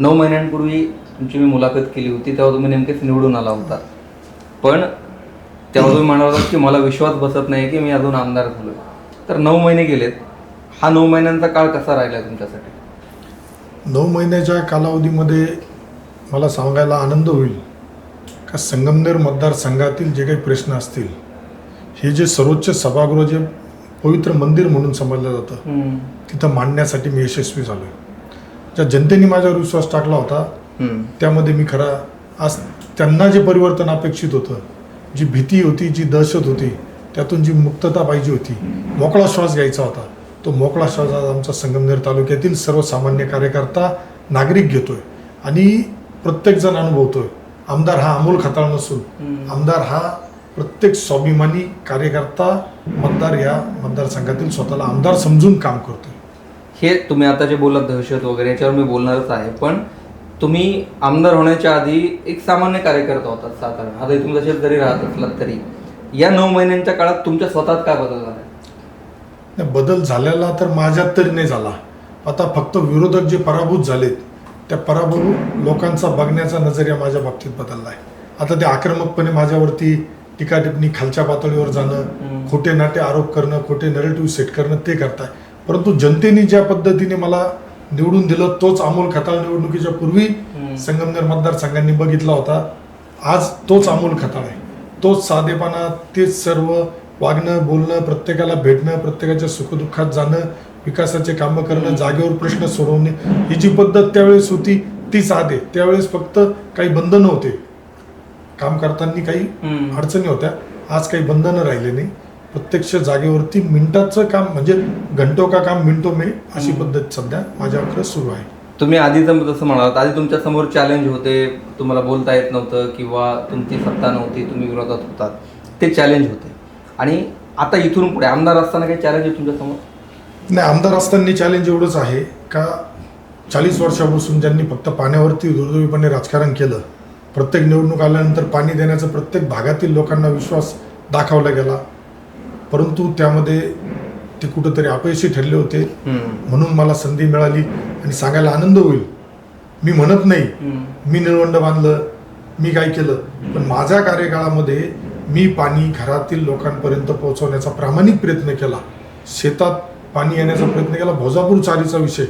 नऊ महिन्यांपूर्वी तुमची मी मुलाखत केली होती तेव्हा तुम्ही नेमकेच निवडून आला होता. पण तेव्हा तुम्ही म्हणाला होता की मला विश्वास बसत नाही की मी अजून आमदार झालो तर नऊ महिने गेलेत. हा नऊ महिन्यांचा काळ कसा राहिला तुमच्यासाठी? नऊ महिन्याच्या कालावधीमध्ये मला सांगायला आनंद होईल का संगमनेर मतदारसंघातील जे काही प्रश्न असतील हे जे सर्वोच्च सभागृह जे पवित्र मंदिर म्हणून समजलं जातं तिथं मांडण्यासाठी मी यशस्वी झालो आहे ज्या जनतेने माझ्यावर विश्वास टाकला होता. त्यामध्ये मी खरा आज त्यांना जे परिवर्तन अपेक्षित होतं जी भीती होती जी दहशत होती त्यातून जी मुक्तता पाहिजे होती मोकळा श्वास घ्यायचा होता तो मोकळा श्वास आज आमचा संगमनेर तालुक्यातील सर्वसामान्य कार्यकर्ता नागरिक घेतोय आणि प्रत्येकजण अनुभवतोय आमदार हा अमोल खताळ नसून. आमदार हा प्रत्येक स्वाभिमानी कार्यकर्ता मतदार या मतदारसंघातील स्वतःला आमदार समजून काम करतोय हे तुम्ही आता जे बोलत दहशत वगैरे याच्यावर मी बोलणारच आहे. पण तुम्ही आमदार होण्याच्या आधी एक सामान्य कार्यकर्ता होता साधारण. आता तसेच जरी राहत असलात तरी. या नऊ महिन्यांच्या काळात तुमच्या स्वतःत काय बदल झाला? बदल झालेला तर माझ्यात तरी नाही झाला. आता फक्त विरोधक जे पराभूत झालेत त्या पराभूत लोकांचा बघण्याचा नजरिया माझ्या बाबतीत बदलला आहे. आता ते आक्रमकपणे माझ्यावरती टीका टिप्पणी खालच्या पातळीवर जाणं. खोटे नाटे आरोप करणं खोटे नरेटिव्ह सेट करणं ते करताय. परंतु जनतेने ज्या पद्धतीने मला निवडून दिलं तोच अमोल खताळ निवडणुकीच्या पूर्वी. संगमनेर मतदारसंघांनी बघितला होता. आज तोच अमोल खताळ आहे. तोच साधेपणा तेच सर्व वागणं बोलणं प्रत्येकाला भेटणं प्रत्येकाच्या सुखदुःखात जाणं विकासाचे कामं करणं जागेवर प्रश्न सोडवणे ही जी पद्धत त्यावेळेस होती तीच आहे त्यावेळेस फक्त काही बंधनं होते. काम करताना काही. अडचणी होत्या. आज काही बंधनं राहिले नाही. प्रत्यक्ष जागेवरती मिनिटाचं काम म्हणजे घंटो का काम मिनिटो मे अशी पद्धत सध्या माझ्याकडे सुरू आहे. तुम्ही आधी जर जसं म्हणालात आधी तुमच्यासमोर चॅलेंज होते तुम्हाला बोलता येत नव्हतं किंवा तुमची सत्ता नव्हती तुम्ही विरोधात होतात ते चॅलेंज होते. आणि आता इथून पुढे आमदार असताना काही चॅलेंज आहे तुमच्यासमोर? नाही आमदार असताना चॅलेंज एवढंच आहे का चाळीस वर्षापासून ज्यांनी फक्त पाण्यावरती दुर्दैवीपणे राजकारण केलं प्रत्येक निवडणूक आल्यानंतर पाणी देण्याचा प्रत्येक भागातील लोकांना विश्वास दाखवला गेला परंतु त्यामध्ये ते कुठंतरी अपयशी ठरले होते. म्हणून मला संधी मिळाली आणि सांगायला आनंद होईल. मी म्हणत नाही. मी निळवंड बांधलं मी काय केलं? पण माझ्या कार्यकाळामध्ये मी पाणी घरातील लोकांपर्यंत पोहोचवण्याचा प्रामाणिक प्रयत्न केला. शेतात पाणी येण्याचा प्रयत्न केला. भोजापूर चारीचा विषय.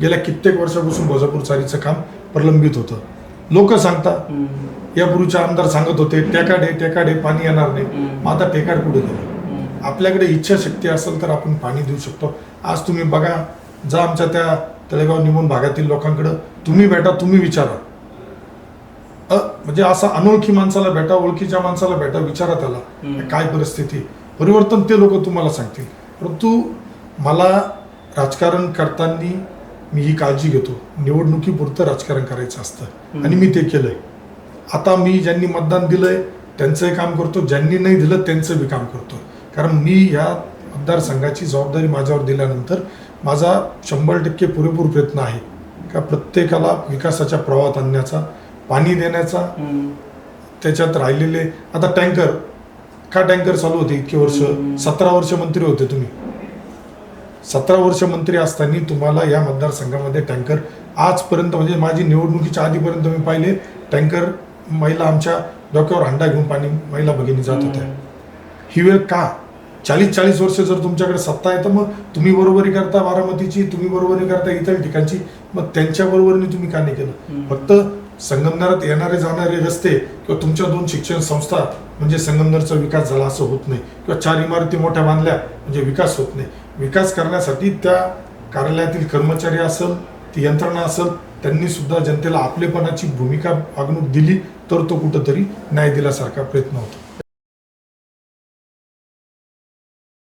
गेल्या कित्येक वर्षापासून भोजापूर चारीचं काम प्रलंबित होतं. लोक सांगतात यापूर्वीचे आमदार सांगत होते टेकाडे टेकाडे पाणी येणार नाही. मग आता टेकाड कुठे गेलं? आपल्याकडे इच्छाशक्ती असेल तर आपण पाणी देऊ शकतो. आज तुम्ही बघा जा आमच्या त्या तळेगाव निमून भागातील लोकांकडं तुम्ही भेटा तुम्ही विचारा. अ म्हणजे असा अनोळखी माणसाला भेटा ओळखीच्या माणसाला भेटा विचारा त्याला. काय परिस्थिती? परिवर्तन ते लोक तुम्हाला सांगतील. परंतु मला राजकारण करताना मी ही काळजी घेतो. निवडणुकीपुरतं राजकारण करायचं असतं. आणि मी ते केलंय. आता मी ज्यांनी मतदान दिलंय त्यांचंही काम करतो. ज्यांनी नाही दिलं त्यांचं बी काम करतो. कारण मी या मतदारसंघाची जबाबदारी माझ्यावर दिल्यानंतर माझा शंभर टक्के पुरेपूर प्रयत्न आहे. का प्रत्येकाला विकासाच्या प्रवाहात आणण्याचा पाणी देण्याचा त्याच्यात राहिलेले आता टँकर का टँकर चालू होते इतके वर्ष. सतरा वर्ष मंत्री होते तुम्ही. सतरा वर्ष मंत्री असताना तुम्हाला या मतदारसंघामध्ये टँकर आजपर्यंत म्हणजे माझी निवडणुकीच्या आधीपर्यंत मी पाहिले टँकर महिला आमच्या डोक्यावर हंडा घेऊन पाणी महिला भगिनी जात होत्या. ही वेळ का? चाळीस चाळीस वर्ष जर तुमच्याकडे सत्ता आहे तर मग तुम्ही बरोबरी करता बारामतीची तुम्ही बरोबरी करता इतर ठिकाणची. मग त्यांच्या बरोबरीने तुम्ही का नाही केलं. फक्त संगमनेरात येणारे जाणारे रस्ते किंवा तुमच्या दोन शिक्षण संस्था म्हणजे संगमनेरचा विकास झाला असं होत नाही. किंवा चार इमारती मोठ्या बांधल्या म्हणजे विकास होत नाही. विकास करण्यासाठी त्या कार्यालयातील कर्मचारी असेल ती यंत्रणा असेल त्यांनी सुद्धा जनतेला आपलेपणाची भूमिका वागणूक दिली तर तो कुठंतरी न्याय दिल्यासारखा प्रयत्न होतो.